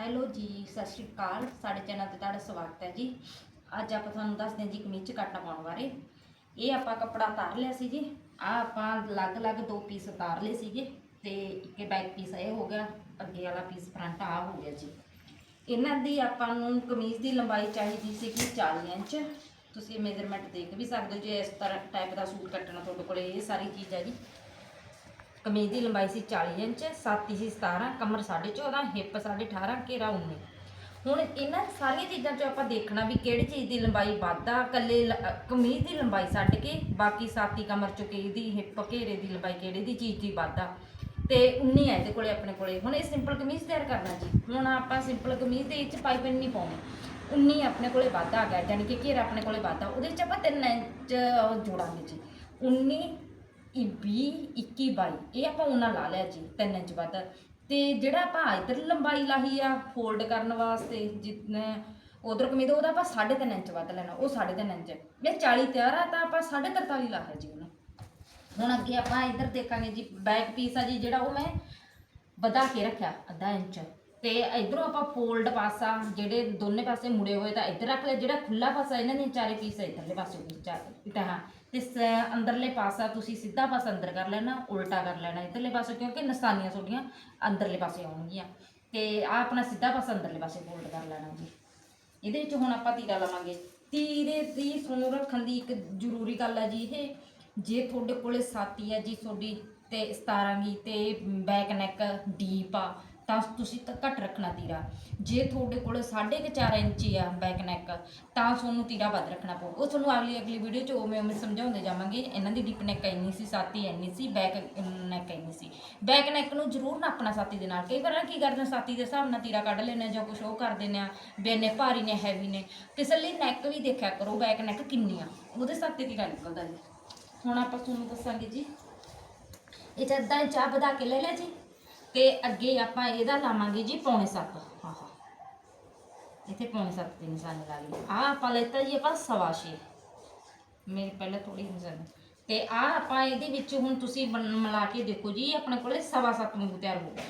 Hello ਜੀ, ਸਤਿ ਸ਼੍ਰੀ ਅਕਾਲ। ਸਾਡੇ ਚੈਨਲ ਤੇ ਤੁਹਾਡਾ ਸਵਾਗਤ ਹੈ ਜੀ। ਅੱਜ ਆਪਾਂ ਤੁਹਾਨੂੰ ਦੱਸਦੇ ਹਾਂ ਜੀ ਕਮੀਜ਼ ਕੱਟ ਪਾਉਣ ਬਾਰੇ। ਇਹ ਆਪਾਂ ਕੱਪੜਾ ਉਤਾਰ ਲਿਆ ਸੀ ਜੀ। ਆ ਆਪਾਂ ਅਲੱਗ-ਅਲੱਗ ਦੋ ਪੀਸ ਉਤਾਰ ਲਏ ਸੀਗੇ ਤੇ ਇੱਕ ਬੈਕ ਪੀਸ ਇਹ ਹੋ ਗਿਆ। ਅੱਗੇ ਵਾਲਾ ਪੀਸ ਫਰੰਟ ਆ ਹੋ ਗਿਆ ਜੀ। ਇਹਨਾਂ ਦੀ ਆਪਾਂ ਨੂੰ ਕਮੀਜ਼ ਦੀ ਲੰਬਾਈ ਚਾਹੀਦੀ ਸੀ ਕਿ 40 ਇੰਚ। ਤੁਸੀਂ ਮੇਜ਼ਰਮੈਂਟ ਦੇਖ ਵੀ ਸਕਦੇ ਹੋ ਜੇ, ਇਸ ਤਰ੍ਹਾਂ ਟਾਈਪ ਦਾ ਸੂਟ ਕੱਟਣਾ ਤੁਹਾਡੇ ਕੋਲ, ਇਹ ਸਾਰੀ ਚੀਜ਼ ਹੈ ਜੀ। ਕਮੀਜ਼ ਦੀ ਲੰਬਾਈ ਸੀ 40 ਇੰਚ, ਸਾਤੀ ਸੀ 17 ਕਮਰ 14.5 ਹਿੱਪ 18.5 ਘੇਰਾ 19 ਹੁਣ ਇਹਨਾਂ ਸਾਰੀਆਂ ਚੀਜ਼ਾਂ 'ਚੋਂ ਆਪਾਂ ਦੇਖਣਾ ਵੀ ਕਿਹੜੀ ਚੀਜ਼ ਦੀ ਲੰਬਾਈ ਵੱਧਾ ਕੱਲੇ ਲ- ਕਮੀਜ਼ ਦੀ ਲੰਬਾਈ ਛੱਡ ਕੇ ਬਾਕੀ ਸਾਤੀ ਕਮਰ ਚੋਂ ਕਿਹਦੀ ਹਿੱਪ ਘੇਰੇ ਦੀ ਲੰਬਾਈ ਕਿਹੜੇ ਦੀ ਚੀਜ਼ ਦੀ ਵੱਧਾ ਤੇ 19 ਹੈ ਇਹਦੇ ਕੋਲੇ, ਆਪਣੇ ਕੋਲੇ। ਹੁਣ ਇਹ ਸਿੰਪਲ ਕਮੀਜ਼ ਤਿਆਰ ਕਰਨਾ ਜੀ। ਹੁਣ ਆਪਾਂ ਸਿੰਪਲ ਕਮੀਜ਼ ਦੇ ਵਿੱਚ ਪਾਈਪਿੰਗ ਨਹੀਂ ਪਾਉਣੀ। 19 ਆਪਣੇ ਕੋਲੇ ਵਾਧਾ ਆ ਗਿਆ ਯਾਨੀ ਕਿ ਘੇਰਾ ਆਪਣੇ ਕੋਲੇ ਵਾਧਾ ਉਹਦੇ ਵਿੱਚ ਆਪਾਂ 3 ਇੰਚ ਜੋੜਾਂਗੇ ਜੀ। 19 ਇਹ 20 21 22 ਇਹ ਆਪਾਂ ਉਹਨਾਂ ਲਾ ਲਿਆ ਜੀ 3 ਇੰਚ ਵੱਧ। ਤੇ ਜਿਹੜਾ ਆਪਾਂ ਇਧਰ ਲੰਬਾਈ ਲਾਹੀ ਆ ਫੋਲਡ ਕਰਨ ਵਾਸਤੇ, ਜਿੰਨੇ ਉਧਰ ਕਮੀਜ਼, ਉਹਦਾ ਆਪਾਂ 3.5 ਇੰਚ ਵੱਧ ਲੈਣਾ, ਉਹ 3.5 ਇੰਚ। ਇਹ 40 ਤਿਆਰ ਆ, ਤਾਂ ਆਪਾਂ 43 ਲਾਇਆ ਜੀ ਉਹਨੂੰ। ਹੁਣ ਅੱਗੇ ਆਪਾਂ ਇੱਧਰ ਦੇਖਾਂਗੇ ਜੀ ਬੈਕ ਪੀਸ ਆ ਜੀ, ਜਿਹੜਾ ਉਹ ਮੈਂ ਵਧਾ ਕੇ ਰੱਖਿਆ, ਅੱਧਾ ਇੰਚ। ਤੇ ਇਧਰੋਂ ਆਪਾਂ ਫੋਲਡ ਪਾਸਾ, ਜਿਹੜੇ ਦੋਨੇ ਪਾਸੇ ਮੁੜੇ ਹੋਏ, ਤਾਂ ਇੱਧਰ ਰੱਖ ਲਿਆ, ਜਿਹੜਾ ਖੁੱਲਾ ਪਾਸਾ, ਇਹਨਾਂ ਦੇ ਚਾਰੇ ਪੀਸ ਇਧਰਲੇ ਪਾਸੇ ਨੂੰ ਚਾਰ ਤਾਂ ਤੇ ਸ- ਅੰਦਰਲੇ ਪਾਸਾ ਤੁਸੀਂ ਸਿੱਧਾ ਪਾਸਾ ਅੰਦਰ ਕਰ ਲੈਣਾ, ਉਲਟਾ ਕਰ ਲੈਣਾ ਇੱਧਰਲੇ ਪਾਸੇ, ਕਿਉਂਕਿ ਨਿਸ਼ਾਨੀਆਂ ਤੁਹਾਡੀਆਂ ਅੰਦਰਲੇ ਪਾਸੇ ਆਉਣਗੀਆਂ। ਤੇ ਆ ਆਪਣਾ ਸਿੱਧਾ ਪਾਸਾ ਅੰਦਰਲੇ ਪਾਸੇ ਫੋਲਡ ਕਰ ਲੈਣਾ ਜੀ। ਇਹਦੇ ਵਿੱਚ ਹੁਣ ਆਪਾਂ ਤੀਰਾ ਲਵਾਂਗੇ। ਤੀਰੇ ਦੀ ਸੁਣੋ ਰੱਖਣ ਦੀ ਇੱਕ ਜ਼ਰੂਰੀ ਗੱਲ ਹੈ ਜੀ ਇਹ, ਜੇ ਤੁਹਾਡੇ ਕੋਲੇ ਸਾਤੀ ਹੈ ਜੀ ਤੁਹਾਡੀ ਤੇ 17 ਗੀ ਤੇ ਬੈਕ ਨੈਕ ਡੀਪ ਆ ਤਾਂ ਤੁਸੀਂ ਤਾਂ ਘੱਟ ਰੱਖਣਾ ਤੀਰਾ। ਜੇ ਤੁਹਾਡੇ ਕੋਲੇ 4.5 ਇੰਚੀ ਆ ਬੈਕ ਨੈਕ ਤਾਂ ਤੁਹਾਨੂੰ ਤੀਰਾ ਵੱਧ ਰੱਖਣਾ ਪਊ। ਉਹ ਤੁਹਾਨੂੰ ਅਗਲੀ ਅਗਲੀ ਵੀਡੀਓ 'ਚ ਉਵੇਂ ਉਵੇਂ ਸਮਝਾਉਂਦੇ ਜਾਵਾਂਗੇ ਇਹਨਾਂ ਦੀ ਡੀਪ ਨੈਕ ਇੰਨੀ ਸੀ ਸਾਤੀ ਇੰਨੀ ਸੀ ਬੈਕ ਨੈਕ ਇੰਨੀ ਸੀ। ਬੈਕ ਨੈਕ ਨੂੰ ਜ਼ਰੂਰ ਨਾਪਣਾ ਸਾਤੀ ਦੇ ਨਾਲ। ਕਈ ਵਾਰ ਕੀ ਕਰਦੇ ਆ, ਸਾਤੀ ਦੇ ਹਿਸਾਬ ਨਾਲ ਤੀਰਾ ਕੱਢ ਲੈਣੇ ਜਾਂ ਕੁਝ ਉਹ ਕਰ ਦਿੰਦੇ ਆ ਵੀ ਇੰਨੇ ਭਾਰੀ ਨੇ ਹੈਵੀ ਨੇ। ਕਿਸੇ ਲਈ ਨੈਕ ਵੀ ਦੇਖਿਆ ਕਰੋ ਬੈਕ ਨੈਕ ਕਿੰਨੀ ਆ। ਉਹਦੇ ਸਾਤੇ ਤੀਰਾ ਨਿਕਲਦਾ ਜੀ। ਹੁਣ ਆਪਾਂ ਤੁਹਾਨੂੰ ਦੱਸਾਂਗੇ ਜੀ। ਇਹ ਤਾਂ ਅੱਧਾ ਚਾਹ ਵਧਾ ਕੇ ਲੈ ਲਿਆ ਜੀ। ਤੇ ਅੱਗੇ ਆਪਾਂ ਇਹਦਾ ਲਾਵਾਂਗੇ ਜੀ ਪੌਣੇ 7 ਹਾਂ ਹਾਂ। ਇੱਥੇ ਪੌਣੇ 7 ਦੇ ਨਿਸ਼ਾਨ ਲਾ ਲਈ ਆ ਆਪਾਂ ਲੈਤਾ ਜੀ ਆਪਾਂ ਸਵਾ ਛੇ। ਮੇਰੇ ਪਹਿਲਾਂ ਥੋੜੀ ਨਿਸ਼ਾਨ ਤੇ ਆ ਆਪਾਂ ਇਹਦੇ ਵਿੱਚ ਹੁਣ ਤੁਸੀਂ ਬਣ- ਮਿਲਾ ਕੇ ਦੇਖੋ ਜੀ, ਆਪਣੇ ਕੋਲੇ ਸਵਾ ਸੱਤ ਵਾਂਗੂ ਤਿਆਰ ਹੋ ਗਿਆ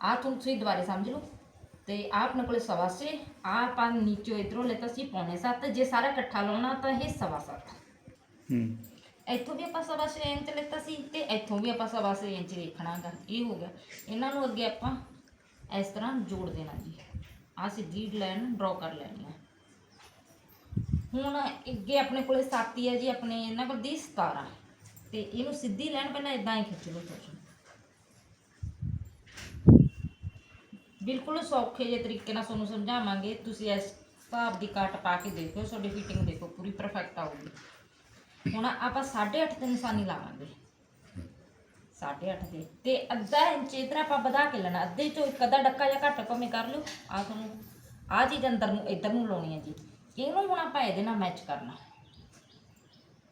ਆ ਤੁਸੀਂ ਦੁਬਾਰੇ ਸਮਝ ਲਓ। ਤੇ ਆ ਆਪਣੇ ਕੋਲੇ ਸਵਾ ਛੇ ਆ ਆਪਾਂ ਨੀਚੋਂ ਇਧਰੋਂ ਲੈਤਾ ਸੀ ਪੌਣੇ 7 ਜੇ ਸਾਰਾ ਇਕੱਠਾ ਲਾਉਣਾ ਤਾਂ ਇਹ ਸਵਾ ਸੱਤ। ਹੂੰ। ਇੱਥੋਂ ਵੀ ਆਪਾਂ ਸਵਾ ਛੇ ਇੰਚ ਲਿੱਤਾ ਸੀ ਤੇ ਇੱਥੋਂ ਵੀ ਆਪਾਂ ਸਵਾ ਛੇ ਇੰਚ ਦੇਖਣਾਗਾ ਇਹ ਹੋ ਗਿਆ। ਇਹਨਾਂ ਨੂੰ ਅੱਗੇ ਆਪਾਂ ਇਸ ਤਰ੍ਹਾਂ ਜੋੜ ਦੇਣਾ ਜੀ। ਆ ਸਿੱਧੀ ਲਾਈਨ ਡਰਾ ਕਰ ਲੈਣੀ ਆ। ਹੁਣ ਅੱਗੇ ਆਪਣੇ ਕੋਲੇ ਸਾਤੀ ਹੈ ਜੀ, ਆਪਣੇ ਇਹਨਾਂ ਕੋਲ ਦੀ 17 ਤੇ ਇਹਨੂੰ ਸਿੱਧੀ ਲਾਈਨ ਪਹਿਲਾਂ ਇਦਾਂ ਹੀ ਖਿੱਚ ਲਓ ਤੁਸੀਂ। ਬਿਲਕੁਲ ਸੌਖੇ ਜਿਹੇ ਤਰੀਕੇ ਨਾਲ ਤੁਹਾਨੂੰ ਸਮਝਾਵਾਂਗੇ। ਤੁਸੀਂ ਇਸ ਹਿਸਾਬ ਦੀ ਕੱਟ ਪਾ ਕੇ ਦੇਖੋ ਤੁਹਾਡੀ ਫਿਟਿੰਗ ਦੇਖੋ, ਪੂਰੀ ਪਰਫੈਕਟ ਆਊਗੀ। ਹੁਣ ਆਪਾਂ 8.5 ਤੇ ਨਿਸ਼ਾਨੀ ਲਾਵਾਂਗੇ। 8.5 ਦੇ। ਤੇ ਅੱਧਾ ਇੰਚ ਇਧਰ ਆਪਾਂ ਵਧਾ ਕੇ ਲੈਣਾ। ਅੱਧੇ ਚੋਂ ਇੱਕ ਅੱਧਾ ਡੱਕਾ ਜਾਂ ਘੱਟ ਭਾਵੇਂ ਕਰ ਲਿਓ। ਆ ਤੁਹਾਨੂੰ ਆ ਚੀਜ਼ ਅੰਦਰ ਨੂੰ, ਇਧਰ ਨੂੰ ਲਾਉਣੀ ਹੈ ਜੀ। ਇਹਨੂੰ ਹੁਣ ਆਪਾਂ ਇਹਦੇ ਨਾਲ ਮੈਚ ਕਰਨਾ।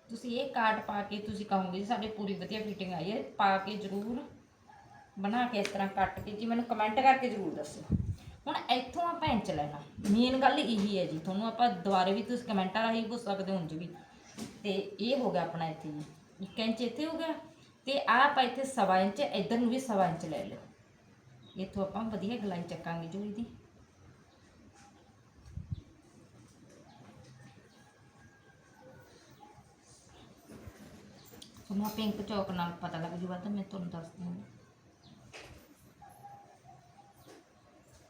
ਤੁਸੀਂ ਇਹ ਕਾਰਡ ਪਾ ਕੇ ਤੁਸੀਂ ਕਹੋਗੇ, ਜੀ ਸਾਡੇ ਪੂਰੀ ਵਧੀਆ ਫਿਟਿੰਗ ਆਈ ਹੈ। ਪਾ ਕੇ ਜ਼ਰੂਰ ਬਣਾ ਕੇ ਇਸ ਤਰ੍ਹਾਂ ਕੱਟ ਕੇ ਜੀ ਮੈਨੂੰ ਕਮੈਂਟ ਕਰਕੇ ਜ਼ਰੂਰ ਦੱਸਿਓ ਹੁਣ ਇੱਥੋਂ ਆਪਾਂ ਇੰਚ ਲੈਣਾ। ਮੇਨ ਗੱਲ ਇਹੀ ਹੈ ਜੀ। ਤੁਹਾਨੂੰ ਆਪਾਂ ਦੁਬਾਰੇ ਵੀ ਤੁਸੀਂ ਕਮੈਂਟਾਂ ਰਾਹੀਂ ਪੁੱਛ ਸਕਦੇ ਹੋ, ਉਂਝ ਵੀ। ਤੇ ਇਹ ਹੋ ਗਿਆ ਆਪਣਾ ਇੱਥੇ ਜੀ ਇੱਕ ਇੰਚ ਇੱਥੇ ਹੋ ਗਿਆ ਤੇ ਆਹ ਆਪਾਂ ਇੱਥੇ ਸਵਾ ਇੰਚ, ਇੱਧਰ ਨੂੰ ਵੀ ਸਵਾ ਇੰਚ ਲੈ ਲਿਓ। ਇੱਥੋਂ ਆਪਾਂ ਵਧੀਆ ਗਲਾਈ ਚੱਕਾਂਗੇ ਜੋੜੀ ਦੀ। ਤੁਹਾਨੂੰ ਪਿੰਕ ਚੌਕ ਨਾਲ ਪਤਾ ਲੱਗ ਜੂਗਾ ਤਾਂ ਮੈਂ ਤੁਹਾਨੂੰ ਦੱਸ ਦਿੰਦੀ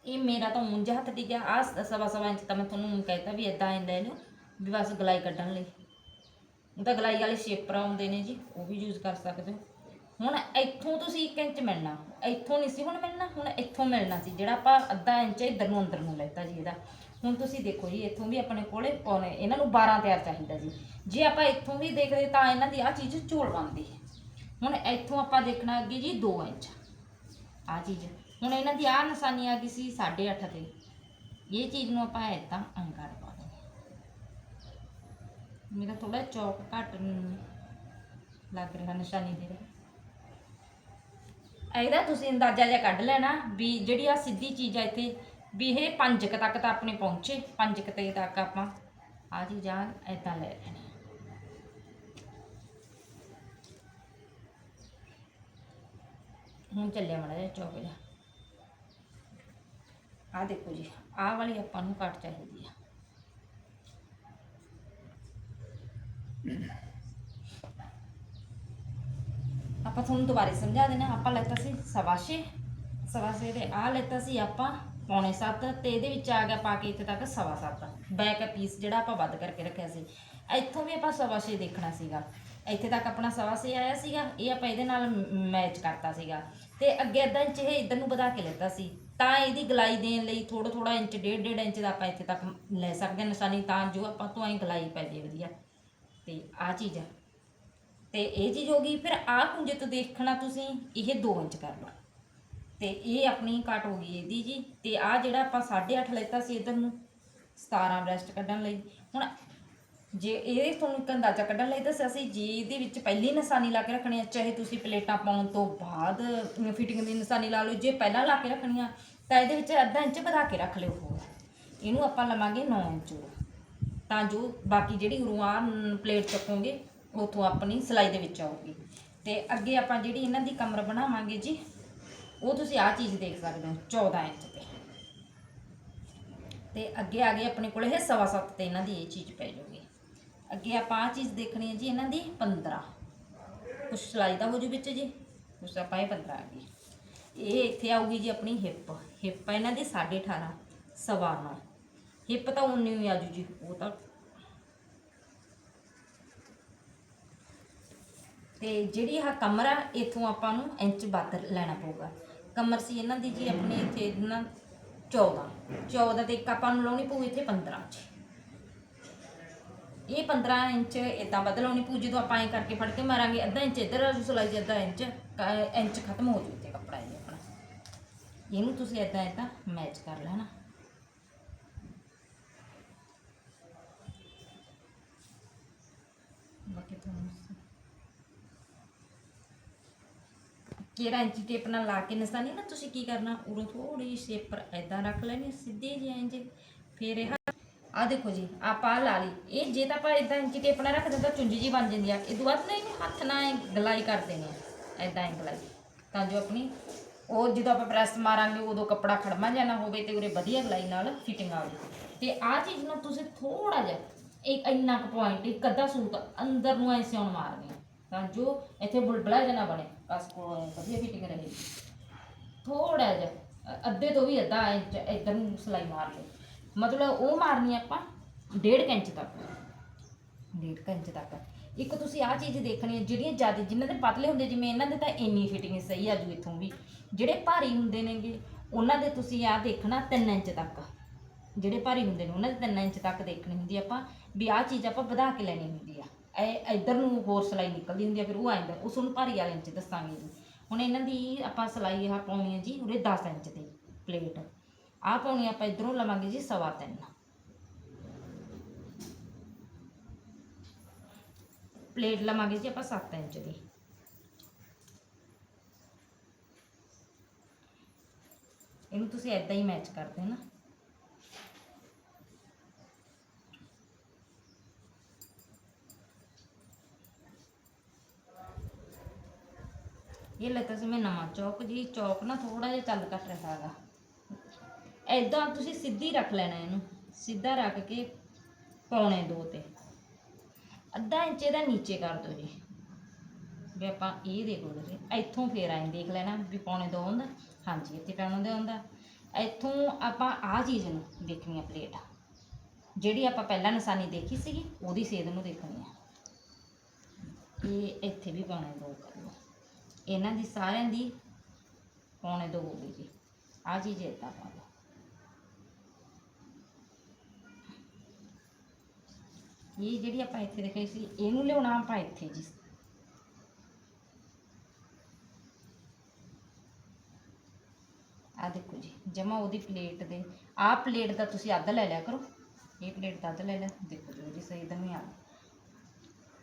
ਇਹ ਮੇਰਾ ਤਾਂ ਉਂਝ ਹੱਥ ਟਿਕ ਗਿਆ ਆ ਸਵਾ ਸਵਾ ਇੰਚ ਤਾਂ ਮੈਂ ਤੁਹਾਨੂੰ ਕਹਿਤਾ ਵੀ ਇਦਾਂ ਲੈ ਇਹਨੂੰ ਵੀ ਬਸ ਗਲਾਈ ਕੱਢਣ ਲਈ। ਉਹ ਤਾਂ ਗਲਾਈ ਵਾਲੇ ਸ਼ੇਪਰ ਆਉਂਦੇ ਨੇ ਜੀ, ਉਹ ਵੀ ਯੂਜ਼ ਕਰ ਸਕਦੇ ਹੋ। ਹੁਣ ਇੱਥੋਂ ਤੁਸੀਂ 1 ਇੰਚ ਮਿਲਣਾ, ਇੱਥੋਂ ਨਹੀਂ ਸੀ ਹੁਣ ਮਿਲਣਾ, ਹੁਣ ਇੱਥੋਂ ਮਿਲਣਾ ਸੀ, ਜਿਹੜਾ ਆਪਾਂ ਅੱਧਾ ਇੰਚ ਇੱਧਰ ਨੂੰ ਅੰਦਰ ਨੂੰ ਲੈਤਾ ਜੀ ਇਹਦਾ। ਹੁਣ ਤੁਸੀਂ ਦੇਖੋ ਜੀ, ਇੱਥੋਂ ਵੀ ਆਪਣੇ ਕੋਲੇ ਪੌਣੇ ਇਹਨਾਂ ਨੂੰ 12 ਤਿਆਰ ਚਾਹੀਦਾ ਜੀ। ਜੇ ਆਪਾਂ ਇੱਥੋਂ ਵੀ ਦੇਖਦੇ ਤਾਂ ਇਹਨਾਂ ਦੀ ਆ ਚੀਜ਼ ਝੋਲ ਬਣਦੀ ਹੈ। ਹੁਣ ਇੱਥੋਂ ਆਪਾਂ ਦੇਖਣਾ ਅੱਗੇ ਜੀ 2 ਇੰਚ। ਆ ਚੀਜ਼। ਹੁਣ ਇਹਨਾਂ ਦੀ ਆ ਨਿਸ਼ਾਨੀ ਆ ਗਈ ਸੀ 8.5 ਤੇ। ਇਹ ਚੀਜ਼ ਨੂੰ ਆਪਾਂ ਇਦਾਂ ਅੰਗੜ ਪਾ ਮੇਰਾ ਥੋੜਾ ਚੌਕ ਘੱਟ ਲੱਗ ਰਿਹਾ ਨਿਸ਼ਾਨੀ ਦੇ। ਰਿਹਾ ਇਹਦਾ ਤੁਸੀਂ ਅੰਦਾਜ਼ਾ ਜਿਹਾ ਕੱਢ ਲੈਣਾ ਵੀ ਜਿਹੜੀ ਆ ਸਿੱਧੀ ਚੀਜ਼ ਆ ਇੱਥੇ, ਵੀ ਇਹ 5 ਤੱਕ ਤਾਂ ਆਪਣੇ ਪਹੁੰਚੇ 5 ਤੇ ਤੱਕ ਆਪਾਂ ਆ ਚੀਜ਼ ਆ ਇਦਾਂ ਲੈ ਲੈਣੀ। ਹੁਣ ਚੱਲਿਆ ਮੜਾ ਜਿਹਾ ਚੌਕ ਜਿਹਾ। ਆ ਦੇਖੋ ਜੀ, ਆਹ ਵਾਲੀ ਆਪਾਂ ਨੂੰ ਕੱਟ ਚਾਹੀਦੀ ਆ। ਆਪਾਂ ਤੁਹਾਨੂੰ ਦੁਬਾਰੇ ਸਮਝਾ ਦੇਣਾ ਆਪਾਂ ਲੈਤਾ ਸੀ ਸਵਾਸ਼ੇ ਸਵਾਸ਼ੇ ਦੇ ਆ ਲੈਤਾ ਸੀ ਆਪਾਂ ਪੌਣੇ 7 ਤੇ ਇਹਦੇ ਵਿੱਚ ਆ ਗਿਆ ਪਾ ਕੇ ਇੱਥੇ ਤੱਕ ਸਵਾ ਸੱਤ। ਬੈਕ ਪੀਸ ਜਿਹੜਾ ਆਪਾਂ ਵੱਧ ਕਰਕੇ ਰੱਖਿਆ ਸੀ। ਇੱਥੋਂ ਵੀ ਆਪਾਂ ਸਵਾ ਸਵਾਸ਼ੇ ਦੇਖਣਾ ਸੀਗਾ। ਇੱਥੇ ਤੱਕ ਆਪਣਾ ਸਵਾ ਛੇ ਆਇਆ ਸੀਗਾ। ਇਹ ਆਪਾਂ ਇਹਦੇ ਨਾਲ ਮੈਚ ਕਰਤਾ ਸੀਗਾ। ਤੇ ਅੱਗੇ ਅੱਧਾ ਇੰਚ ਇਹ ਇਧਰ ਨੂੰ ਵਧਾ ਕੇ ਲੈਤਾ ਸੀ। ਤਾਂ ਇਹਦੀ ਗਲਾਈ ਦੇਣ ਲਈ ਥੋੜਾ ਥੋੜਾ ਇੰਚ ਡੇਢ ਡੇਢ ਇੰਚ ਦਾ ਆਪਾਂ ਇੱਥੇ ਤੱਕ ਲੈ ਸਕਦੇ ਹਾਂ ਨਿਸ਼ਾਨੀ। ਤਾਂ ਜੋ ਆਪਾਂ ਤੋਂ ਐਂ ਗਲਾਈ ਪੈ ਜੇ ਵਧੀਆ। ਤੇ ਆ ਚੀਜ਼ ਆ। ਤੇ ਇਹ ਚੀਜ਼ ਹੋ ਗਈ, ਫਿਰ ਆਹ ਕੁੰਜੇ ਤੋਂ ਦੇਖਣਾ ਤੁਸੀਂ, ਇਹ 2 ਇੰਚ ਕਰ ਲਓ। ਤੇ ਇਹ ਆਪਣੀ ਕੱਟ ਹੋ ਗਈ ਇਹਦੀ ਜੀ, ਤੇ ਆ ਜਿਹੜਾ ਆਪਾਂ 8.5 ਲੈਤਾ ਸੀ ਇਧਰ ਨੂੰ 17 ਬ੍ਰੈਸਟ ਕੱਢਣ ਲਈ। ਹੁਣ ਜੇ ਇਹ ਤੁਹਾਨੂੰ ਇੱਕ ਅੰਦਾਜ਼ਾ ਕੱਢਣ ਲਈ ਦੱਸਿਆ ਸੀ, ਜੀ ਇਹਦੇ ਵਿੱਚ ਪਹਿਲੀ ਨਿਸ਼ਾਨੀ ਲਾ ਕੇ ਰੱਖਣੀ ਹੈ ਚਾਹੇ ਤੁਸੀਂ ਪਲੇਟਾਂ ਪਾਉਣ ਤੋਂ ਬਾਅਦ ਫਿਟਿੰਗ ਦੀ ਨਿਸ਼ਾਨੀ ਲਾ ਲਓ, ਜੇ ਪਹਿਲਾਂ ਲਾ ਕੇ ਰੱਖਣੀ ਆ ਤਾਂ ਇਹਦੇ ਵਿੱਚ ਅੱਧਾ ਇੰਚ ਵਧਾ ਕੇ ਰੱਖ ਲਿਓ ਹੋਰ। ਇਹਨੂੰ ਆਪਾਂ ਲਵਾਂਗੇ 9 ਇੰਚ ਤਾਂ ਜੋ ਬਾਕੀ ਜਿਹੜੀ ਉਰੋਂ ਪਲੇਟ ਚੱਕੋਗੇ ਉਥੋਂ ਆਪਣੀ ਸਿਲਾਈ ਦੇ ਵਿੱਚ ਆਊਗੀ ਤੇ ਅੱਗੇ ਆਪਾਂ ਜਿਹੜੀ ਇਹਨਾਂ ਦੀ ਕਮਰ ਬਣਾਵਾਂਗੇ ਜੀ, ਉਹ ਤੁਸੀਂ ਆਹ ਚੀਜ਼ ਦੇਖ ਸਕਦੇ ਹੋ 14 ਇੰਚ ਤੇ। ਤੇ ਅੱਗੇ ਆ ਗਏ ਆਪਣੇ ਕੋਲ ਇਹ ਸਵਾ ਸੱਤ ਤੇ ਇਹਨਾਂ ਦੀ ਇਹ ਚੀਜ਼ ਪੈ ਜਾਊਗੀ ਅੱਗੇ ਆਪਾਂ ਆਹ ਚੀਜ਼ ਦੇਖਣੀ ਹੈ ਜੀ, ਇਹਨਾਂ ਦੀ 15 ਕੁਛ ਸਿਲਾਈ ਦਾ ਹੋ ਜੂ ਵਿੱਚ ਜੀ, ਕੁਛ ਆਪਾਂ ਇਹ 15 ਆ ਗਈ। ਇਹ ਇੱਥੇ ਆਊਗੀ ਜੀ ਆਪਣੀ ਹਿੱਪ। ਹਿੱਪ ਇਹਨਾਂ ਦੀ 18.5 ਸਵਾ ਨੌ। ਹਿੱਪ ਤਾਂ 19 ਹੀ ਆਜੂ ਜੀ ਉਹ ਤਾਂ। ਤੇ ਜਿਹੜੀ ਆਹ ਕਮਰ ਆ, ਇਥੋਂ ਆਪਾਂ ਨੂੰ ਇੰਚ ਵੱਧ ਲੈਣਾ ਪਊਗਾ। ਕਮਰ ਸੀ ਇਹਨਾਂ ਦੀ ਜੀ ਆਪਣੇ ਇੱਥੇ ਨਾ 14 14 ਤੇ ਇੱਕ ਆਪਾਂ ਨੂੰ ਲਾਉਣੀ ਪਊ ਇੱਥੇ 15 ਚ। ਇਹ 15 ਇੰਚ ਇਦਾਂ ਵੱਧ ਲਾਉਣੀ ਪਊ, ਜਦੋਂ ਆਪਾਂ ਐਂ ਕਰਕੇ ਫੜ ਕੇ ਮਾਰਾਂਗੇ, ਅੱਧਾ ਇੰਚ ਇੱਧਰ ਆ ਸਿਲਾਈ ਚ ਅੱਧਾ ਇੰਚ ਇੰਚ ਖਤਮ ਹੋ ਜੂ ਇੱਥੇ ਕੱਪੜਾ ਇਹ ਆਪਣਾ। ਇਹਨੂੰ ਤੁਸੀਂ ਇਦਾਂ ਇਦਾਂ ਮੈਚ ਕਰ ਲੈਣਾ। ਬਾਕੀ ਇੰਚੀ ਟੇਪ ਨਾਲ ਲਾ ਕੇ ਨਿਸ਼ਾਨੀ ਨਾ ਤੁਸੀਂ ਕੀ ਕਰਨਾ, ਉਰੋਂ ਥੋੜੀ ਜਿਹੀ ਸ਼ੇਪਰ ਐਦਾਂ ਰੱਖ ਲੈਣੀ, ਸਿੱਧੇ ਜਿਹੀ ਇੰਜ ਫਿਰ ਇਹ ਆ ਦੇਖੋ ਜੀ ਆਪਾਂ ਆਹ ਲਾ ਲਈ, ਇਹ ਜੇ ਤਾਂ ਆਪਾਂ ਇਦਾਂ ਇੰਚੀ ਟੇਪ ਨਾਲ ਰੱਖ ਦਿੰਦਾ ਚੁੰਜੀ ਜੀ ਬਣ ਜਾਂਦੀ ਆ, ਇਹ ਤੋਂ ਬਾਅਦ ਨਹੀਂ ਹੱਥ ਨਾਲ ਗਲਾਈ ਕਰ ਦੇਣੀ ਆ ਐਦਾਂ ਗਲਾਈ, ਤਾਂ ਜੋ ਆਪਣੀ, ਉਹ ਜਦੋਂ ਆਪਾਂ ਪ੍ਰੈਸ ਮਾਰਾਂਗੇ, ਉਦੋਂ ਕੱਪੜਾ ਖੜਮਾ ਜਾਣਾ ਹੋਵੇ ਤੇ ਉਰੇ ਵਧੀਆ ਗਲਾਈ ਨਾਲ ਫਿਟਿੰਗ ਆਵੇ ਤੇ ਆਹ ਚੀਜ਼ ਨੂੰ ਤੁਸੀਂ ਥੋੜਾ ਜਿਹਾ ਇੱਕ ਇੰਨਾ ਕੁ ਪੁਆਇੰਟ ਇੱਕ ਅੱਧਾ ਸੂਟ ਅੰਦਰ ਨੂੰ ਐ ਸਿਉਣ ਮਾਰਨੀ ਆ। ਤਾਂ ਜੋ ਇੱਥੇ ਬੁਲਬੁਲਾ ਜਿਹਾ ਨਾ ਬਣੇ, ਬਸ ਕੋਲ ਵਧੀਆ ਫਿਟਿੰਗ ਰਹੇ ਥੋੜਾ ਜਿਹਾ, ਅ- ਅੱਧੇ ਤੋਂ ਵੀ ਅੱਧਾ ਇੰਚ ਇੱਧਰ ਨੂੰ ਸਲਾਈ ਮਾਰ ਲਓ। ਮਤਲਬ ਉਹ ਮਾਰਨੀ ਆਪਾਂ ਡੇਢ ਕੁ ਇੰਚ ਤੱਕ। ਡੇਢ ਕੁ ਇੰਚ ਤੱਕ। ਇੱਕ ਤੁਸੀਂ ਆਹ ਚੀਜ਼ ਦੇਖਣੀ ਹੈ ਜਿਹੜੀਆਂ ਜ਼ਿਆਦਾ, ਜਿਨ੍ਹਾਂ ਦੇ ਪਤਲੇ ਹੁੰਦੇ, ਜਿਵੇਂ ਇਹਨਾਂ ਦੇ ਤਾਂ ਇੰਨੀ ਫਿਟਿੰਗ ਸਹੀ ਆ ਜੂ ਇੱਥੋਂ ਵੀ। ਜਿਹੜੇ ਭਾਰੀ ਹੁੰਦੇ ਨੇਗੇ, ਉਹਨਾਂ ਦੇ ਤੁਸੀਂ ਆਹ ਦੇਖਣਾ 3 ਇੰਚ ਤੱਕ। ਜਿਹੜੇ ਭਾਰੀ ਹੁੰਦੇ ਨੇ, ਉਹਨਾਂ ਦੇ 3 ਇੰਚ ਤੱਕ ਦੇਖਣੀ ਹੁੰਦੀ ਆ ਆਪਾਂ, ਵੀ ਆਹ ਚੀਜ਼ ਆਪਾਂ ਵਧਾ ਕੇ ਲੈਣੀ ਹੁੰਦੀ ਆ। ਇਹ ਇੱਧਰ ਨੂੰ ਹੋਰ ਸਲਾਈ ਨਿਕਲਦੀ ਹੁੰਦੀ ਆ, ਫਿਰ ਉਹ ਆਇੰਦਾ ਉਸ ਨੂੰ ਭਾਰੀ ਵਾਲੇ ਇੰਚ ਦੱਸਾਂਗੇ ਜੀ। ਹੁਣ ਇਹਨਾਂ ਦੀ ਆਪਾਂ ਸਲਾਈ ਆਹ ਪਾਉਣੀ ਹੈ ਜੀ ਉਰੇ 10 ਇੰਚ ਦੀ ਪਲੇਟ। ਆਹ ਪਾਉਣੀ ਆਪਾਂ ਇਧਰੋਂ ਲਵਾਂਗੇ ਜੀ ਸਵਾ ਤਿੰਨ। ਪਲੇਟ ਲਵਾਂਗੇ ਜੀ ਆਪਾਂ 7 ਇੰਚ ਦੀ। ਇਹਨੂੰ ਤੁਸੀਂ ਐਦਾਂ ਹੀ ਮੈਚ ਕਰ ਦੇਣਾ ਇਹ ਲੈਤਾ ਸੀ ਮੈਂ ਨਵਾਂ ਚੌਕ ਜੀ, ਚੌਕ ਨਾ ਥੋੜਾ ਜਿਹਾ ਚੱਲ ਘੱਟ ਰਿਹਾ ਹੈਗਾ। ਐਦਾਂ ਤੁਸੀਂ ਸਿੱਧੀ ਰੱਖ ਲੈਣਾ ਇਹਨੂੰ, ਸਿੱਧਾ ਰੱਖ ਕੇ ਪੌਣੇ ਦੋ ਤੇ। ਅੱਧਾ ਇੰਚ ਇਹਦਾ ਨੀਚੇ ਕਰ ਦਿਓ ਜੀ। ਵੀ ਆਪਾਂ ਇਹ ਦੇਖ ਲਓ ਤੁਸੀਂ ਇੱਥੋਂ ਫੇਰ ਆਏ ਦੇਖ ਲੈਣਾ ਵੀ ਪੌਣੇ ਦੋ ਹੁੰਦਾ। ਹਾਂਜੀ, ਇੱਥੇ ਪੈਣਾ ਦੇ ਹੁੰਦਾ। ਇੱਥੋਂ ਆਪਾਂ ਆਹ ਚੀਜ਼ ਨੂੰ ਦੇਖਣੀ ਆ ਪਲੇਟ। ਜਿਹੜੀ ਆਪਾਂ ਪਹਿਲਾਂ ਨਿਸ਼ਾਨੀ ਦੇਖੀ ਸੀਗੀ, ਉਹਦੀ ਸੇਧ ਨੂੰ ਦੇਖਣੀ ਆ। ਇਹ ਇੱਥੇ ਵੀ ਪਾਉਣੇ ਦੋ ਕਰ ਲਓ। ਇਹਨਾਂ ਦੀ ਸਾਰਿਆਂ ਦੀ, ਪੌਣੇ ਦੋ ਹੋ ਗਈ ਜੀ। ਆਹ ਚੀਜ਼ ਇੱਦਾਂ ਪਾ ਲਓ। ਇਹ ਜਿਹੜੀ ਆਪਾਂ ਇੱਥੇ ਦੇਖੀ ਸੀ, ਇਹਨੂੰ ਲਿਆਉਣਾ ਆਪਾਂ ਇੱਥੇ ਜੀ। ਆ ਦੇਖੋ ਜੀ, ਜਮਾ ਉਹਦੀ ਪਲੇਟ ਦੇ, ਆਹ ਪਲੇਟ ਦਾ ਤੁਸੀਂ ਅੱਧ ਲੈ ਲਿਆ ਕਰੋ। ਇਹ ਪਲੇਟ ਦਾ ਅੱਧ ਲੈ ਲਿਆ। ਦੇਖੋ ਜੀ ਸਹੀ ਤਾਂ ਨਹੀਂ ਆ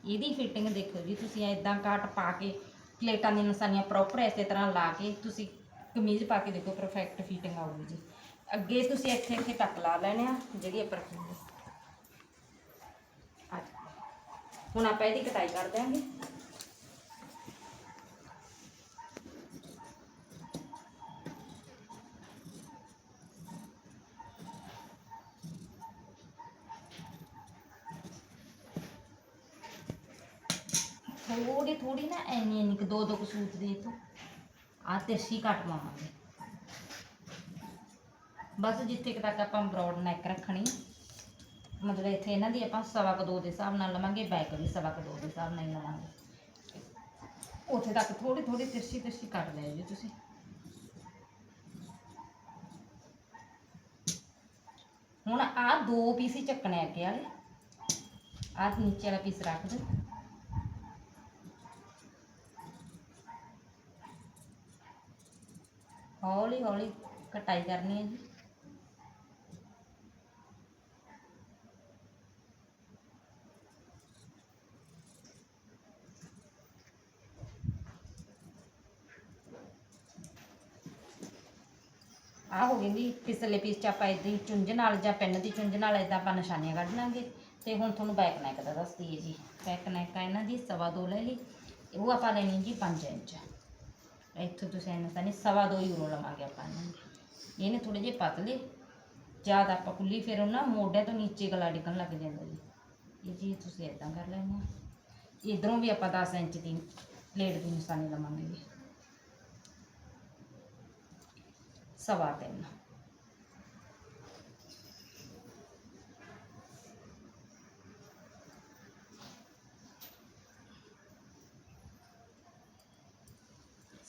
ਇਹਦੀ ਫਿਟਿੰਗ ਦੇਖੋ ਜੀ, ਤੁਸੀਂ ਐਦਾਂ ਕਾਟ ਪਾ ਕੇ ਪਲੇਟਾਂ ਦੀਆਂ ਨਿਸ਼ਾਨੀਆਂ ਪ੍ਰੋਪਰ ਇਸੇ ਤਰ੍ਹਾਂ ਲਾ ਕੇ ਤੁਸੀਂ ਕਮੀਜ਼ ਪਾ ਕੇ ਦੇਖੋ ਪਰਫੈਕਟ ਫਿਟਿੰਗ ਆਊਗੀ ਜੀ। ਅੱਗੇ ਤੁਸੀਂ ਇੱਥੇ ਇੱਥੇ ਟੱਕ ਲਾ ਲੈਣੇ ਆ, ਜਿਹੜੀ ਆਪਾਂ ਰੱਖਾਂਗੇ ਹੁਣ ਆਪਾਂ ਇਹਦੀ ਕਟਾਈ ਕਰ ਦਿਆਂਗੇ। ਥੋੜੀ ਥੋੜੀ ਨਾ ਐਨੀ ਐਨੀ ਕੁ ਦੋ ਦੋ ਕੁ ਸੂਤ ਦੇ ਇਥੋਂ ਆ ਤਿਰਛੀ ਕੱਟ ਪਾਵਾਂਗੇ ਬਸ ਜਿੱਥੇ ਕੁ ਤੱਕ ਆਪਾਂ ਬਰੋਡ ਨੈਕ ਰੱਖਣੀ ਮਤਲਬ ਇੱਥੇ ਇਹਨਾਂ ਦੀ ਆਪਾਂ ਸਵਾ ਕੁ ਦੋ ਦੇ ਹਿਸਾਬ ਨਾਲ ਲਵਾਂਗੇ ਬੈਕ ਵੀ ਸਵਾ ਕੁ ਦੋ ਦੇ ਹਿਸਾਬ ਨਾਲ ਹੀ ਲਵਾਂਗੇ ਉੱਥੇ ਤੱਕ ਥੋੜੀ ਥੋੜੀ ਤਿਰਛੀ ਤਿਰਛੀ ਕੱਟ ਲਿਓ ਜੀ ਤੁਸੀਂ ਹੁਣ ਆ ਦੋ ਪੀਸ ਹੀ ਚੱਕਣੇ ਅੱਗੇ ਵਾਲੇ ਆ ਨੀਚੇ ਵਾਲਾ ਪੀਸ ਰੱਖ ਦਿਓ ਹੌਲੀ ਹੌਲੀ ਕਟਾਈ ਕਰਨੀ ਹੈ ਜੀ। ਆ ਹੋ ਗਈ ਜੀ ਪਿਛਲੇ ਪੀਸ ਚ ਆਪਾਂ ਇਦਾਂ ਹੀ ਚੁੰਝ ਨਾਲ ਜਾਂ ਪੈਨ ਦੀ ਚੁੰਝ ਨਾਲ ਇਦਾਂ ਆਪਾਂ ਨਿਸ਼ਾਨੀਆਂ ਕੱਢ ਲਾਂਗੇ। ਤੇ ਹੁਣ ਤੁਹਾਨੂੰ ਬੈਕ ਨੈਕ ਦਾ ਦੱਸਦੀ ਹੈ ਜੀ। ਬੈਕ ਨੈਕ ਆ ਇਹਨਾਂ ਦੀ, ਸਵਾ ਦੋ ਲੈ ਲਈ। ਉਹ ਆਪਾਂ ਲੈਣੀ ਜੀ 5 ਇੰਚ। ਇੱਥੋਂ ਤੁਸੀਂ ਇਹਨਾਂ ਤਾਂ ਸਵਾ ਦੋ ਯੂਰੋ ਲਵਾਂਗੇ ਆਪਾਂ ਇਹਨਾਂ ਦੀ ਇਹਨੇ ਥੋੜੇ ਜਿਹੇ ਪਤਲੇ, ਜ਼ਿਆਦਾ ਆਪਾਂ ਕੁੱਲੀ ਫਿਰ ਉਹ ਨਾ ਮੋਢਿਆਂ ਤੋਂ ਨੀਚੇ ਗਲਾ ਡਿੱਗਣ ਲੱਗ ਜਾਂਦਾ ਜੀ। ਇਹ ਜੀ ਤੁਸੀਂ ਇਦਾਂ ਕਰ ਲੈਣਾ। ਇਧਰੋਂ ਵੀ ਆਪਾਂ 10 ਇੰਚ ਦੀ ਪਲੇਟ ਦੀ ਨਿਸ਼ਾਨੀ ਲਵਾਂਗੇ। ਜੀ ਸਵਾ ਤਿੰਨ।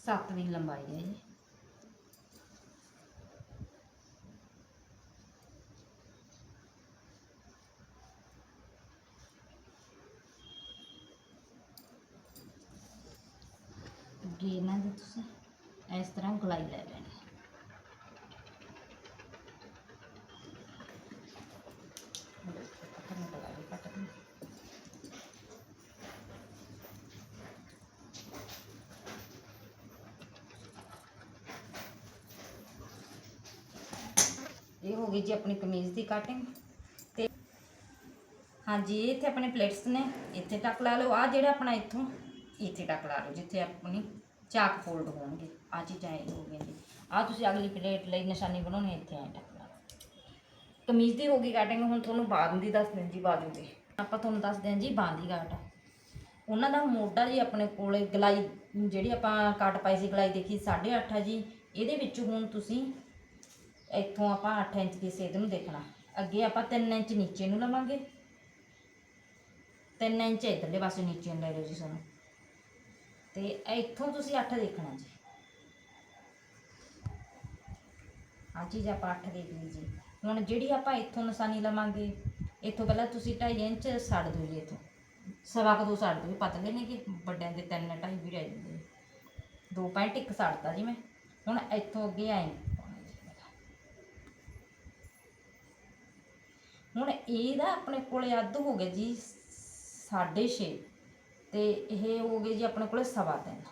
ਸੱਤ ਦੀ ਲੰਬਾਈ ਹੈ ਜੀ। ਅੱਗੇ ਇਹਨਾਂ ਦੀ ਤੁਸੀਂ ਇਸ ਤਰ੍ਹਾਂ ਗਲਾਈ ਲੈ ਲੈਣੀ ਪੱਥਰ ਨੂੰ ਗਲਾਈ ਕੱਟ ਦਿਓ। ਇਹ ਹੋ ਗਈ ਜੀ ਆਪਣੀ ਕਮੀਜ਼ ਦੀ ਕਟਿੰਗ ਤੇ ਹਾਂਜੀ, ਇੱਥੇ ਆਪਣੇ ਪਲੇਟਸ ਨੇ, ਇੱਥੇ ਟੱਕ ਲਾ ਲਓ। ਆ ਜਿਹੜਾ ਆਪਣਾ ਇੱਥੋਂ, ਇੱਥੇ ਟੱਕ ਲਾ ਲਓ, ਜਿੱਥੇ ਆਪਣੀ ਚਾਕ ਫੋਲਡ ਹੋਣਗੇ। ਆ ਚੀਜ਼ਾਂ ਇਹ ਹੋ ਗਈਆਂ ਜੀ। ਆ ਤੁਸੀਂ ਅਗਲੀ ਪਲੇਟ ਲਈ ਨਿਸ਼ਾਨੀ ਬਣਾਉਣੀ ਇੱਥੇ ਐ ਟੱਕ ਲਾ ਲਓ। ਕਮੀਜ਼ ਦੀ ਹੋ ਗਈ ਕਟਿੰਗ ਹੁਣ ਤੁਹਾਨੂੰ ਬਾਜੂ ਦੀ ਦੱਸ ਦਿਆਂ ਜੀ ਬਾਜੂ ਦੀ ਆਪਾਂ ਤੁਹਾਨੂੰ ਦੱਸ ਦਿਆਂ ਜੀ ਬਾਂਹ ਦੀ ਕਾਟ ਉਹਨਾਂ ਦਾ ਮੋਢਾ ਜੀ ਆਪਣੇ ਕੋਲੇ ਗਲਾਈ, ਜਿਹੜੀ ਆਪਾਂ ਕਾਟ ਪਾਈ ਸੀ, ਗਲਾਈ ਦੇਖੀ 8.5 ਆ ਜੀ। ਇਹਦੇ ਵਿੱਚ ਹੁਣ ਤੁਸੀਂ ਇੱਥੋਂ ਆਪਾਂ 8 ਇੰਚ ਦੀ ਸੇਧ ਨੂੰ ਦੇਖਣਾ। ਅੱਗੇ ਆਪਾਂ 3 ਇੰਚ ਨੀਚੇ ਨੂੰ ਲਵਾਂਗੇ। 3 ਇੰਚ ਇਧਰਲੇ ਪਾਸੇ ਨੀਚੇ ਨੂੰ ਲੈ ਲਓ ਜੀ ਸਾਨੂੰ। ਤੇ ਇੱਥੋਂ ਤੁਸੀਂ 8 ਦੇਖਣਾ ਜੀ। ਆ ਚੀਜ਼ ਆਪਾਂ 8 ਦੇਖ ਲਈ ਜੀ। ਹੁਣ ਜਿਹੜੀ ਆਪਾਂ ਇੱਥੋਂ ਨਿਸ਼ਾਨੀ ਲਵਾਂਗੇ, ਇੱਥੋਂ ਪਹਿਲਾਂ ਤੁਸੀਂ 2.5 ਇੰਚ ਛੱਡ ਦਿਓ ਜੀ ਇੱਥੋਂ। ਸਵਾ ਕੁ ਦੋ ਛੱਡ ਦਿਓ, ਪਤਲੇ ਨੇ ਕਿ ਵੱਡਿਆਂ ਦੇ 3 2.5 ਵੀ ਰਹਿ ਜਾਂਦੇ ਨੇ। ਦੋ ਪੁਆਇੰਟ ਇੱਕ ਛੱਡਤਾ ਜੀ ਮੈਂ। ਹੁਣ ਇੱਥੋਂ ਅੱਗੇ ਆਏ। ਹੁਣ ਇਹਦਾ ਆਪਣੇ ਕੋਲੇ ਅੱਧ ਹੋ ਗਿਆ ਜੀ 6.5 ਤੇ ਇਹ ਹੋ ਗਏ ਜੀ ਆਪਣੇ ਕੋਲੇ ਸਵਾ ਤਿੰਨ।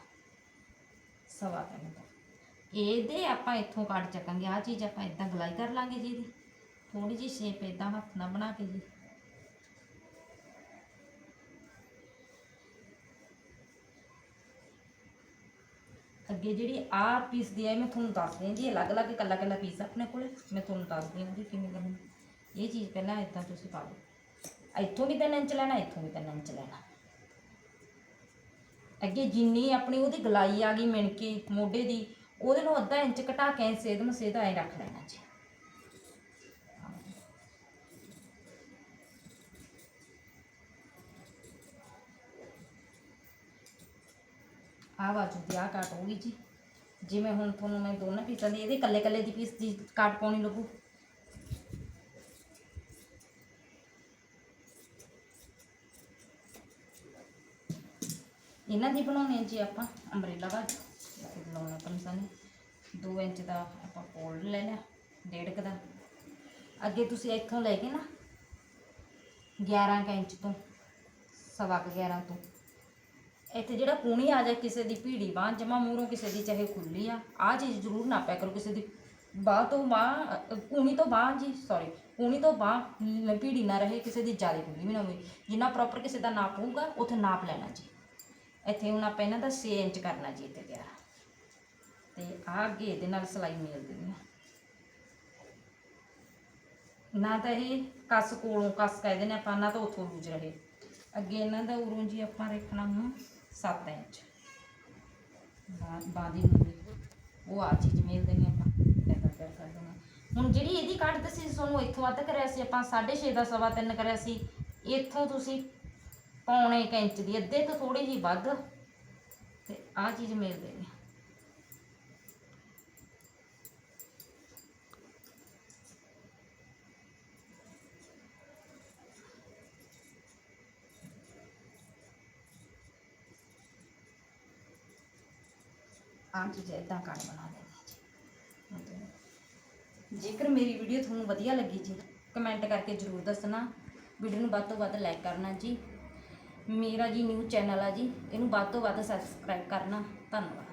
ਸਵਾ ਤਿੰਨ ਦਾ। ਇਹਦੇ ਆਪਾਂ ਇੱਥੋਂ ਕੱਢ ਚੱਕਾਂਗੇ। ਆ ਚੀਜ਼ ਆਪਾਂ ਇਦਾਂ ਗਲਾਈ ਕਰ ਲਾਂਗੇ ਜੀ ਇਹਦੀ। ਥੋੜੀ ਜਿਹੀ ਸ਼ੇਪ ਇਦਾਂ ਹੱਥ ਨਾਲ ਬਣਾ ਕੇ ਜੀ। ਅੱਗੇ ਜਿਹੜੀ ਆ ਪੀਸ ਦੀ ਹੈ ਮੈਂ ਤੁਹਾਨੂੰ ਦੱਸ ਦਿਆਂ ਜੀ ਅਲੱਗ-ਅਲੱਗ ਇਕੱਲਾ ਇਕੱਲਾ ਪੀਸ ਆਪਣੇ ਕੋਲ। ਮੈਂ ਤੁਹਾਨੂੰ ਦੱਸ ਦਿਆਂ ਜੀ ਕਿਵੇਂ ਕਰਨੀ। ਇਹ ਚੀਜ਼ ਪਹਿਲਾਂ ਇਦਾਂ ਤੁਸੀਂ ਪਾ ਲਓ। ਇੱਥੋਂ ਵੀ 3 ਇੰਚ ਲੈਣਾ, ਇੱਥੋਂ ਵੀ 3 ਇੰਚ ਲੈਣਾ। ਅੱਗੇ ਜਿੰਨੀ ਆਪਣੀ ਉਹਦੀ ਗਲਾਈ ਆ ਗਈ ਮਿਣਕੇ ਮੋਢੇ ਦੀ, ਉਹਦੇ ਨੂੰ ਅੱਧਾ ਇੰਚ ਘਟਾ ਕੇ ਸੇਧ ਮਸੇਧ ਐ ਰੱਖ ਲੈਣਾ ਜੀ। ਆ ਬਾਜੂ ਦੀ ਆ ਕਾਟ ਹੋਊਗੀ ਜੀ। ਜਿਵੇਂ ਹੁਣ ਤੁਹਾਨੂੰ ਮੈਂ ਦੋਨਾਂ ਪੀਸਾਂ ਦੀ, ਇਹਦੇ ਕੱਲੇ ਕੱਲੇ ਦੀ ਪੀਸ ਦੀ ਕਾਟ ਪਾਉਣੀ ਲੱਗੂ। ਇਹਨਾਂ ਦੀ ਬਣਾਉਣੀ ਹੈ ਜੀ ਆਪਾਂ ਅੰਬਰੇਲਾ ਬਾਜ ਲਾਉਣਾ ਆਪਾਂ ਨਿਸ਼ਾਨੀ 2 ਇੰਚ ਦਾ ਆਪਾਂ ਫੋਲਡ ਲੈ ਲਿਆ ਡੇਢ ਕੁ ਦਾ। ਅੱਗੇ ਤੁਸੀਂ ਇੱਥੋਂ ਲੈ ਕੇ ਨਾ 11 ਕੁ ਇੰਚ ਤੋਂ ਸਵਾ ਕੁ 11 ਤੋਂ। ਇੱਥੇ ਜਿਹੜਾ ਕੂਣੀ ਆ ਜਾਏ ਕਿਸੇ ਦੀ ਭੀੜੀ ਬਾਂਹ ਜਮਾ ਮੂਹਰੋਂ ਕਿਸੇ ਦੀ ਚਾਹੇ ਖੁੱਲੀ ਆ ਆ ਚੀਜ਼ ਜ਼ਰੂਰ ਨਾ ਪਿਆ ਕਰੋ ਕਿਸੇ ਦੀ। ਬਾਹ ਤੋਂ ਬਾਹ ਅ, ਕੂਣੀ ਤੋਂ ਬਾਹ ਜੀ ਸੌਰੀ ਕੂਣੀ ਤੋਂ ਬਾਹ ਭੀੜੀ ਨਾ ਰਹੇ ਕਿਸੇ ਦੀ ਜ਼ਿਆਦਾ ਖੁੱਲੀ ਵੀ ਨਾ ਹੋਵੇ। ਜਿੰਨਾ ਪ੍ਰੋਪਰ ਕਿਸੇ ਦਾ ਨਾਪ ਹੋਊਗਾ ਉੱਥੇ ਨਾਪ ਲੈਣਾ ਜੀ। ਇੱਥੇ ਹੁਣ ਆਪਾਂ ਇਹਨਾਂ ਦਾ 6 ਇੰਚ ਕਰਨਾ ਜੀ ਇੱਥੇ ਤਿਆਰ। ਤੇ ਆਹ ਅੱਗੇ ਇਹਦੇ ਨਾਲ ਸਿਲਾਈ ਮੇਲ ਦੇਣੀ ਨਾ ਤਾਂ ਇਹ ਕੱਸ ਕੋਲੋਂ ਕੱਸ ਕਹਿੰਦੇ ਨੇ ਆਪਾਂ, ਨਾ ਤਾਂ ਉੱਥੋਂ ਲੂਜ ਰਹੇ। ਅੱਗੇ ਇਹਨਾਂ ਦਾ ਉਰੋਂ ਜੀ ਆਪਾਂ ਰੱਖਣਾ ਮੂੰਹ 7 ਇੰਚ। ਬਾਦੀ ਮੂਰੀ ਉਹ ਆ ਚੀਜ਼ ਮੇਲ ਦੇਣੀ ਆਪਾਂ ਇਦਾਂ ਕਰ ਕਰ ਦੇਣਾ। ਹੁਣ ਜਿਹੜੀ ਇਹਦੀ ਕੱਢ ਸੀ, ਤੁਹਾਨੂੰ ਇੱਥੋਂ ਵੱਧ ਕਰਿਆ ਸੀ, ਆਪਾਂ 6.5 ਦਾ ਸਵਾ ਤਿੰਨ ਕਰਿਆ ਸੀ। ਇੱਥੋਂ ਤੁਸੀਂ ਪੌਣੇ ਕੁ ਇੰਚ ਦੀ, ਅੱਧੇ ਤੋਂ ਥੋੜੀ ਜਿਹੀ ਵੱਧ। ਤੇ ਆਹ ਚੀਜ਼ ਮੇਲ ਦੇਣੀ ਆਹ ਚੀਜ਼ ਇਦਾਂ ਕਣ ਬਣਾ ਦੇਣੀ ਜੀ? ਜੇਕਰ ਮੇਰੀ ਵੀਡੀਓ ਤੁਹਾਨੂੰ ਵਧੀਆ ਲੱਗੀ ਜੀ ਕਮੈਂਟ ਕਰਕੇ ਜਰੂਰ ਦੱਸਣਾ। ਵੀਡੀਓ ਨੂੰ ਵੱਧ ਤੋਂ ਵੱਧ ਲਾਈਕ ਕਰਨਾ ਜੀ। ਮੇਰਾ ਜੀ ਨਿਊ ਚੈਨਲ ਆ ਜੀ ਇਹਨੂੰ ਵੱਧ ਤੋਂ ਵੱਧ ਸਬਸਕ੍ਰਾਈਬ ਕਰਨਾ ਧੰਨਵਾਦ।